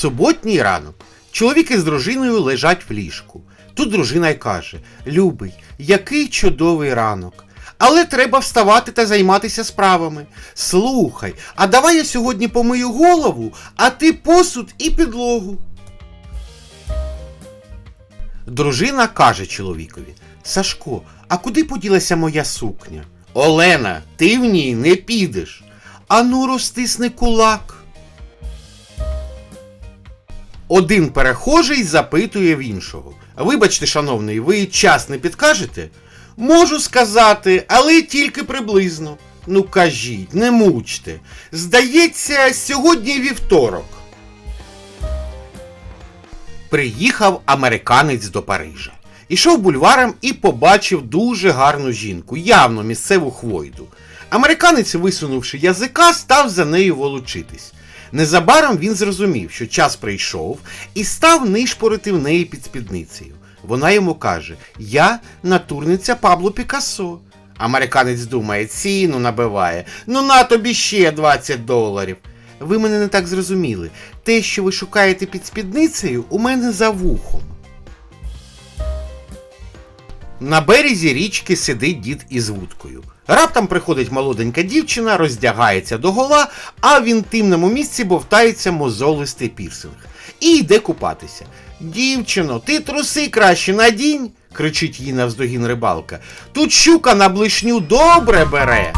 Суботній ранок. Чоловік із дружиною лежать в ліжку. Тут дружина й каже: Любий, який чудовий ранок. Але треба вставати та займатися справами. Слухай, а давай я сьогодні помию голову, а ти посуд і підлогу. Дружина каже чоловікові: Сашко, а куди поділася моя сукня? Олена, ти в ній не підеш. Ану, розтисни кулак. Один перехожий запитує в іншого. Вибачте, шановний, ви час не підкажете? Можу сказати, але тільки приблизно. Ну кажіть, не мучте. Здається, сьогодні вівторок. Приїхав американець до Парижа. Ішов бульваром і побачив дуже гарну жінку, явно місцеву хвойду. Американець, висунувши язика, став за нею волочитись. Незабаром він зрозумів, що час прийшов, і став нишпорити в неї під спідницею. Вона йому каже: Я натурниця Пабло Пікассо. Американець думає, ціну набиває. Ну на тобі ще 20 доларів. Ви мене не так зрозуміли. Те, що ви шукаєте під спідницею, у мене за вухом. На березі річки сидить дід із вудкою. Раптом приходить молоденька дівчина, роздягається догола, а в інтимному місці бовтається мозолистий пірсинг. І йде купатися. Дівчино, ти труси краще надінь, кричить їй навздогін рибалка. Тут щука на блишню добре бере.